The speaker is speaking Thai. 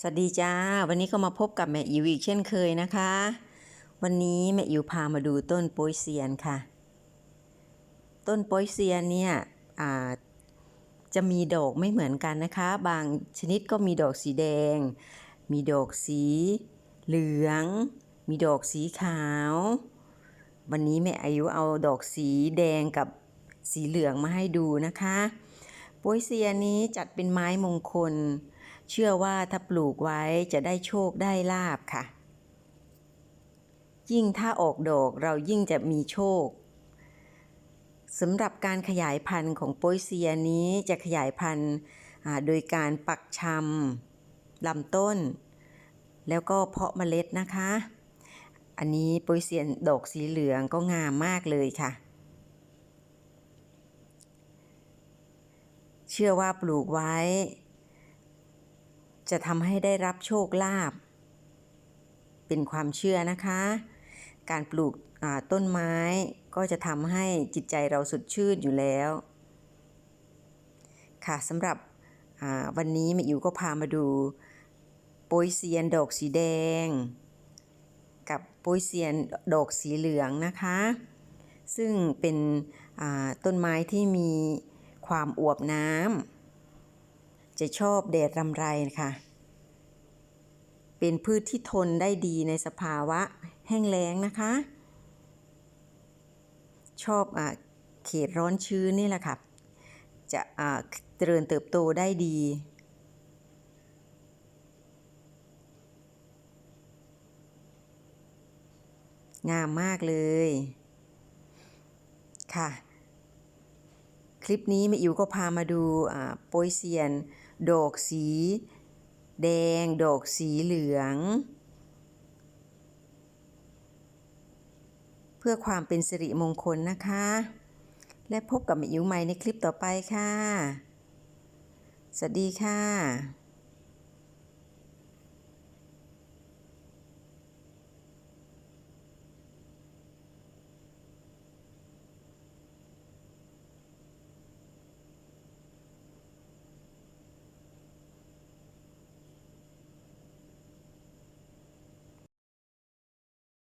สวัสดีจ้า วันนี้ก็มาพบกับแม่อิวอีกเช่นเคยนะคะ วันนี้แม่อิวพามาดูต้นโป๊ยเซียนค่ะ ต้นโป๊ยเซียนเนี่ยจะมีดอกไม่เหมือนกันนะคะ บางชนิดก็มีดอกสีแดง มีดอกสีเหลือง มีดอกสีขาว วันนี้แม่อายุเอาดอกสีแดงกับสีเหลืองมาให้ดูนะคะโป๊ยเซียนนี้จัดเป็นไม้มงคล เชื่อว่าถ้าปลูกไว้จะได้โชคได้ลาบค่ะ ยิ่งถ้าออกดอกเรายิ่งจะมีโชคสำหรับการขยายพันธุ์ของโปยเซียนี้จะขยายพันธุ์โดยการปักชำลำต้น แล้วก็เพาะเมล็ดนะคะ อันนี้โปยเซียนดอกสีเหลืองก็งามมากเลยค่ะ เชื่อว่าปลูกไว้ จะทำให้ได้รับโชคลาภเป็นความเชื่อนะคะ การปลูกต้นไม้ก็จะทำให้จิตใจเราสดชื่นอยู่แล้ว ค่ะสำหรับวันนี้แม่อิ๋วก็พามาดูโปยเซียนดอกสีแดง กับโปยเซียนดอกสีเหลืองนะคะ ซึ่งเป็นต้นไม้ที่มีความอวบน้ำ จะชอบแดดรำไรค่ะ เป็นพืชที่ทนได้ดีในสภาวะแห้งแล้งนะคะ ชอบอะเขตร้อนชื้นนี่แหละค่ะ จะอ่าเจริญเติบโตได้ดีงามมากเลย ค่ะ คลิปนี้แม่อิ๋วก็พามาดูอ่าโปยเซียน ดอกสี แดง ดอกสีเหลือง เพื่อความเป็นสิริมงคลนะคะ และพบกับแม่อิ๋วใหม่ในคลิปต่อไปค่ะ สวัสดีค่ะ